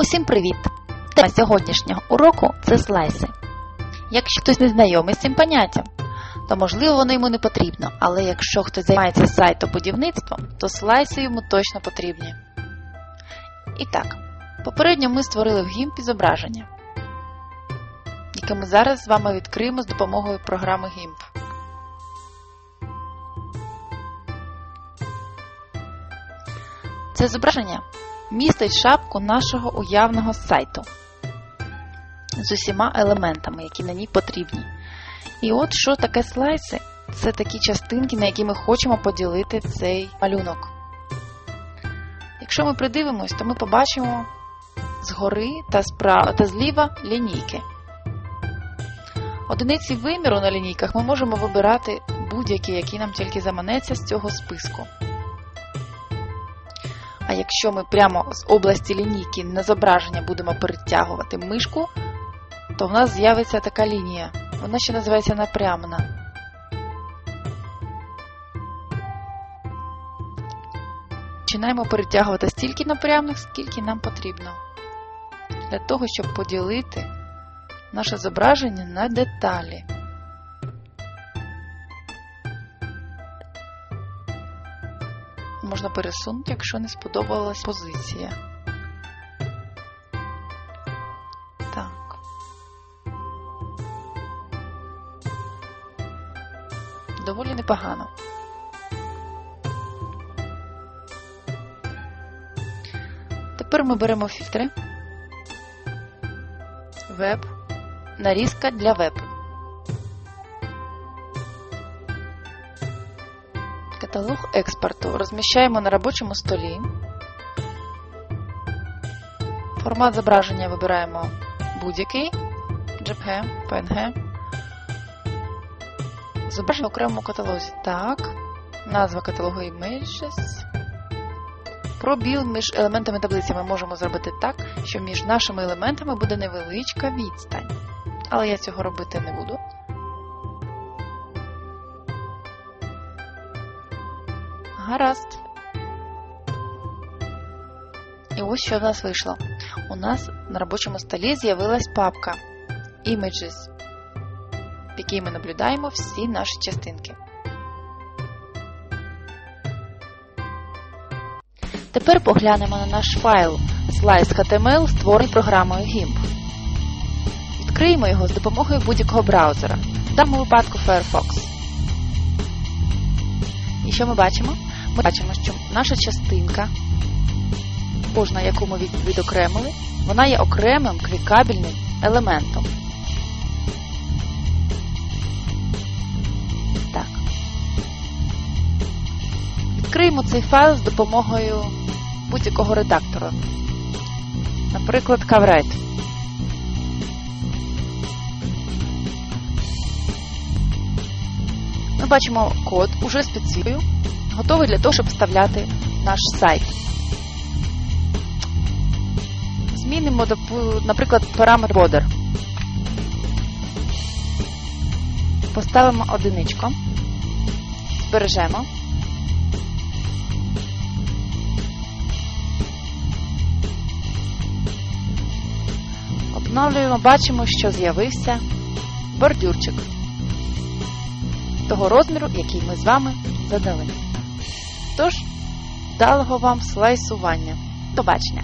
Усім привіт! Тема сьогоднішнього уроку це слайси. Якщо хтось не знайомий з цим поняттям, то можливо воно йому не потрібно, але якщо хтось займається сайтобудівництвом, то слайси йому точно потрібні. І так, попередньо ми створили в GIMP зображення, яке ми зараз з вами відкриємо з допомогою програми GIMP. Це зображення містить шапку нашого уявного сайту з усіма елементами, які на ній потрібні. І от що таке слайси? Це такі частинки, на які ми хочемо поділити цей малюнок. Якщо ми придивимось, то ми побачимо згори та справа та зліва лінійки. Одиниці виміру на лінійках ми можемо вибирати будь-які, які нам тільки заманеться з цього списку. А якщо ми прямо з області лінійки на зображення будемо перетягувати мишку, то в нас з'явиться така лінія. Вона ще називається напрямна. Починаємо перетягувати стільки напрямних, скільки нам потрібно. Для того, щоб поділити наше зображення на деталі. Можна пересунути, якщо не сподобалась позиція. Так. Доволі непогано. Тепер ми беремо фільтри, веб, нарізка для веб. Каталог експорту розміщаємо на робочому столі. Формат зображення вибираємо будь-який JPG, PNG. Зображення в окремому каталозі. Так. Назва каталогу Images. Пробіл між елементами таблиці ми можемо зробити так, що між нашими елементами буде невеличка відстань. Але я цього робити не буду. Гаразд. І ось що в нас вийшло. У нас на робочому столі з'явилась папка Images, в якій ми наблюдаємо всі наші частинки. Тепер поглянемо на наш файл slice.html, створений програмою GIMP. Відкриємо його з допомогою будь-якого браузера, в даному випадку Firefox. І що ми бачимо? Ми бачимо, що наша частинка, кожна, яку ми відокремили, вона є окремим клікабельним елементом. Так. Відкриємо цей файл з допомогою будь-якого редактора. Наприклад, CoverWrite. Ми бачимо код уже з підсвіткою, готовий для того, щоб вставляти наш сайт. Змінимо, наприклад, параметр border. Поставимо одиничку, збережемо. Обновлюємо, бачимо, що з'явився бордюрчик того розміру, який ми з вами задали. Тож, вдалого вам слайсування. До бачення!